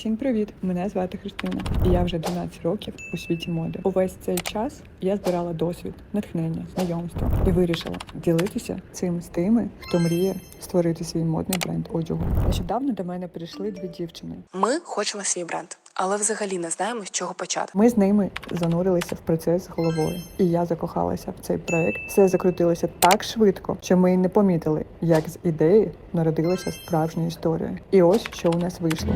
Всім привіт! Мене звати Христина, і я вже 12 років у світі моди. Увесь цей час я збирала досвід, натхнення, знайомство і вирішила ділитися цим з тими, хто мріє створити свій модний бренд одягу. Нещодавно до мене прийшли дві дівчини. Ми хочемо свій бренд, але взагалі не знаємо, з чого почати. Ми з ними занурилися в процес головою, і я закохалася в цей проект. Все закрутилося так швидко, що ми не помітили, як з ідеї народилася справжня історія. І ось що у нас вийшло.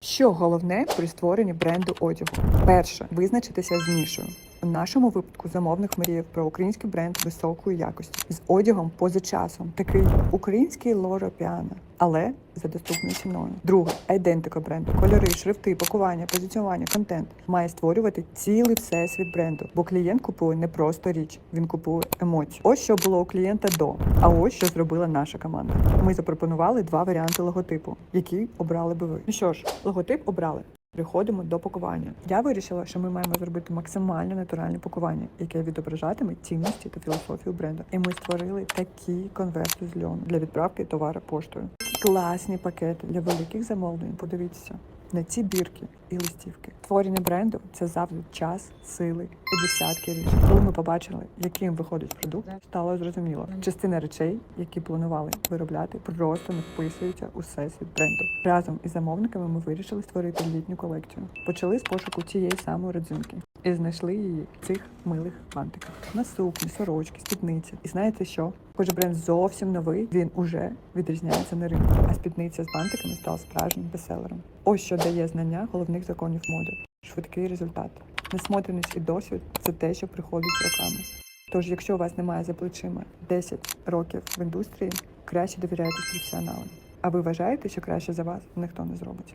Що головне при створенні бренду одягу? Перше визначитися з нішою. У нашому випадку замовник мріяв про український бренд високої якості з одягом поза часом, такий український Лора Піана, але за доступною ціною. Друге айдентика бренду, кольори, шрифти, пакування, позиціонування, контент має створювати цілий всесвіт бренду, бо клієнт купує не просто річ, він купує емоції. Ось що було у клієнта до. А ось що зробила наша команда. Ми запропонували два варіанти логотипу, які обрали би ви. Ну що ж, логотип обрали. Переходимо до пакування. Я вирішила, що ми маємо зробити максимально натуральне пакування, яке відображатиме цінності та філософію бренду. І ми створили такі конверти з льону для відправки товару поштою. Класні пакети для великих замовлень. Подивіться на ці бірки і листівки. Творення бренду це завжди час, сили і десятки рішень. Коли ми побачили, яким виходить продукт, стало зрозуміло. Частина речей, які планували виробляти, просто не вписуються у всесвіт бренду. Разом із замовниками ми вирішили створити літню колекцію. Почали з пошуку цієї самої родзинки і знайшли її в цих милих бантиках. На сукні, сорочки, спідниці. І знаєте що? Хоч бренд зовсім новий, він уже відрізняється на ринку. А спідниця з бантиками стала справжнім бестселером. Ось що дає знання головних законів моди. Швидкий результат. Насмотреність і досвід це те, що приходить з роками. Тож, якщо у вас немає за плечима 10 років в індустрії, краще довіряйтесь професіоналам. А ви вважаєте, що краще за вас ніхто не зробить?